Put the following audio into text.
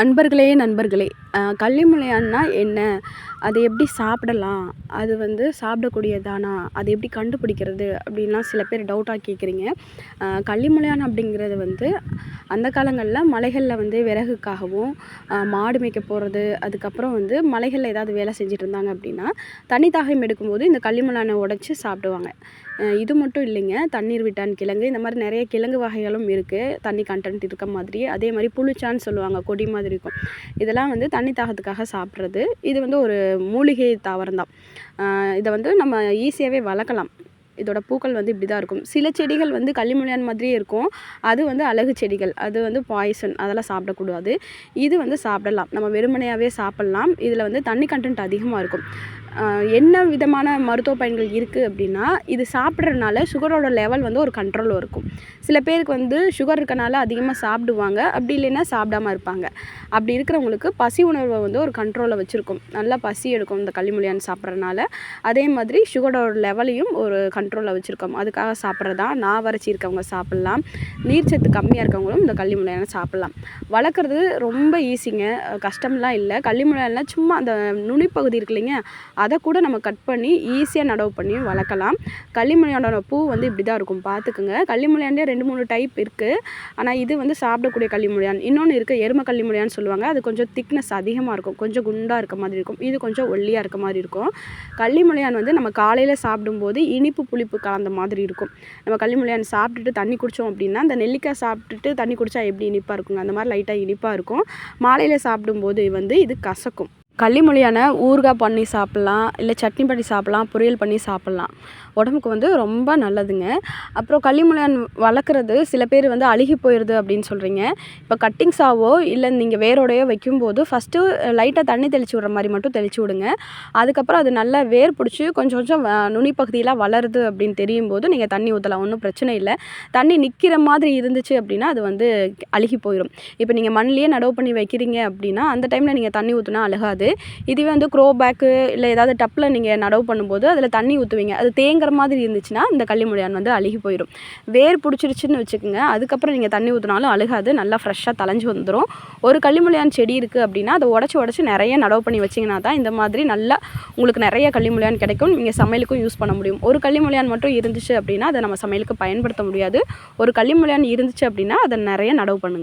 அன்பர்களே நண்பர்களே. கள்ளிமுளையான்னா என்ன? அது எப்படி சாப்பிடலாம்? அது வந்து சாப்பிடக்கூடியதானா? அது எப்படி கண்டுபிடிக்கிறது? அப்படின்லாம் சில பேர் டவுட்டாக கேட்குறீங்க. கள்ளிமுளையான் அப்படிங்கிறது வந்து அந்த காலங்களில் மலைகளில் வந்து விறகுக்காகவும் மாடு மேய்க்க போகிறது அதுக்கப்புறம் வந்து மலைகளில் ஏதாவது வேலை செஞ்சுட்டு இருந்தாங்க அப்படின்னா தனி தாகம் எடுக்கும்போது இந்த கள்ளிமுளையானை உடச்சி சாப்பிடுவாங்க. இது மட்டும் இல்லைங்க. தண்ணீர் விட்டான் கிழங்கு. இந்த மாதிரி நிறைய கிழங்கு வகைகளும் இருக்குது தண்ணி கண்டென்ட் இருக்க மாதிரி. அதே மாதிரி புளிச்சான்னு சொல்லுவாங்க. கொடி மாதிரி இருக்கும். இதெல்லாம் வந்து தண்ணி தாகத்துக்காக சாப்பிட்றது. இது வந்து ஒரு மூலிகை தாவரம் தான் இதை வந்து நம்ம ஈஸியாகவே வளர்க்கலாம். இதோட பூக்கள் வந்து இப்படி தான் இருக்கும். சில செடிகள் வந்து கள்ளிமுளையான் மாதிரியே இருக்கும். அது வந்து அழகு செடிகள். அது வந்து பாய்சன் அதெல்லாம் சாப்பிடக்கூடாது. இது வந்து சாப்பிடலாம். நம்ம வெறுமனையாகவே சாப்பிட்லாம். இதில் வந்து தண்ணி கண்டென்ட் அதிகமாக இருக்கும். என்ன விதமான மருத்துவ பயன்கள் இருக்குது அப்படின்னா இது சாப்பிட்றதுனால சுகரோட லெவல் வந்து ஒரு கண்ட்ரோலில் இருக்கும். சில பேருக்கு வந்து சுகர் இருக்கனால அதிகமாக சாப்பிடுவாங்க. அப்படி இல்லைன்னா சாப்பிடாம இருப்பாங்க. அப்படி இருக்கிறவங்களுக்கு பசி உணர்வை வந்து ஒரு கண்ட்ரோலில் வச்சுருக்கும். நல்லா பசி எடுக்கும் இந்த களிமொழியான் சாப்பிட்றதுனால. அதே மாதிரி சுகரோட லெவலையும் ஒரு கண்ட்ரோலில் வச்சுருக்கோம். அதுக்காக சாப்பிட்றதா நான் வறட்சி இருக்கவங்க சாப்பிட்லாம். நீர்ச்சத்து கம்மியாக இருக்கவங்களும் இந்த கள்ளிமுளையான சாப்பிட்லாம். வளர்க்குறது ரொம்ப ஈஸிங்க கஷ்டம்லாம் இல்லை. கள்ளிமுளையான்லாம் சும்மா அந்த நுனிப்பகுதி இருக்கு இல்லைங்க. அதை கூட நம்ம கட் பண்ணி ஈஸியாக நடவு பண்ணி வளர்க்கலாம். கள்ளிமலையானோட பூ வந்து இப்படி தான் இருக்கும். பார்த்துக்குங்க கள்ளிமலையாண்டே ரெண்டு மூணு டைப் இருக்குது ஆனால் இது வந்து சாப்பிடக்கூடிய கள்ளிமலையான் இன்னொன்று இருக்குது எரும கள்ளிமலையான்னு சொல்லுவாங்க. அது கொஞ்சம் திக்னஸ் அதிகமாக இருக்கும். கொஞ்சம் குண்டாக இருக்க மாதிரி இருக்கும். இது கொஞ்சம் ஒல்லியாக இருக்க மாதிரி இருக்கும். கள்ளிமலையான் வந்து நம்ம காலையில் சாப்பிடும்போது இனிப்பு புளிப்பு கலந்த மாதிரி இருக்கும். நம்ம கள்ளிமலையான் சாப்பிட்டுட்டு தண்ணி குடித்தோம் அப்படின்னா அந்த நெல்லிக்காய் சாப்பிட்டுட்டு தண்ணி குடித்தா எப்படி இனிப்பாக இருக்குங்க? அந்த மாதிரி லைட்டாக இனிப்பாக இருக்கும். மாலையில் சாப்பிடும்போது வந்து இது கசக்கும். களிமொழியான ஊறுகாய் பண்ணி சாப்பிட்லாம் இல்லை சட்னி பண்ணி சாப்பிட்லாம் பொரியல் பண்ணி சாப்பிட்லாம். உடம்புக்கு வந்து ரொம்ப நல்லதுங்க. அப்புறம் கள்ளிமொழியான் வளர்க்குறது சில பேர் வந்து அழுகி போயிடுது அப்படின்னு சொல்கிறீங்க இப்போ கட்டிங்ஸாவோ இல்லை நீங்கள் வேரோடையோ வைக்கும்போது ஃபஸ்ட்டு லைட்டாக தண்ணி தெளித்து விட்ற மாதிரி மட்டும் தெளித்து விடுங்க. அதுக்கப்புறம் அது நல்லா வேர் பிடிச்சி கொஞ்சம் கொஞ்சம் நுனிப்பகுதியெலாம் வளருது அப்படின்னு தெரியும் போது நீங்கள் தண்ணி ஊற்றலாம் ஒன்றும் பிரச்சனை இல்லை. தண்ணி நிற்கிற மாதிரி இருந்துச்சு அப்படின்னா அது வந்து அழுகி போயிடும் இப்போ நீங்கள் மண்ணிலேயே நடவு பண்ணி வைக்கிறீங்க அப்படின்னா அந்த டைமில் நீங்கள் தண்ணி ஊற்றினா அழுகாது. இதுவே வந்து க்ரோ பேக்கு இல்லை ஏதாவது டப்பில் நீங்கள் நடவு பண்ணும்போது அதில் தண்ணி ஊற்றுவீங்க அது தேங்குற மாதிரி இருந்துச்சுன்னா இந்த கள்ளிமுடியான் வந்து அழுகி போயிடும். வேர் பிடிச்சிருச்சுன்னு வச்சுக்கோங்க. அதுக்கப்புறம் நீங்கள் தண்ணி ஊற்றினாலும் அழுகாது. நல்லா ஃப்ரெஷ்ஷாக தலைஞ்சு வந்துடும் ஒரு கள்ளிமுடியான் செடி இருக்குது அப்படின்னா அதை உடச்சி உடச்சி நிறைய நடவு பண்ணி வச்சிங்கன்னா தான் இந்த மாதிரி நல்லா உங்களுக்கு நிறைய கள்ளிமுடியான் கிடைக்கும். நீங்கள் சமையலுக்கும் யூஸ் பண்ண முடியும். ஒரு கள்ளிமுடியான் மட்டும் இருந்துச்சு அப்படின்னா அதை நம்ம சமையலுக்கு பயன்படுத்த முடியாது. ஒரு கள்ளிமுடியான் இருந்துச்சு அப்படின்னா அதை நிறைய நடவு பண்ணுங்கள்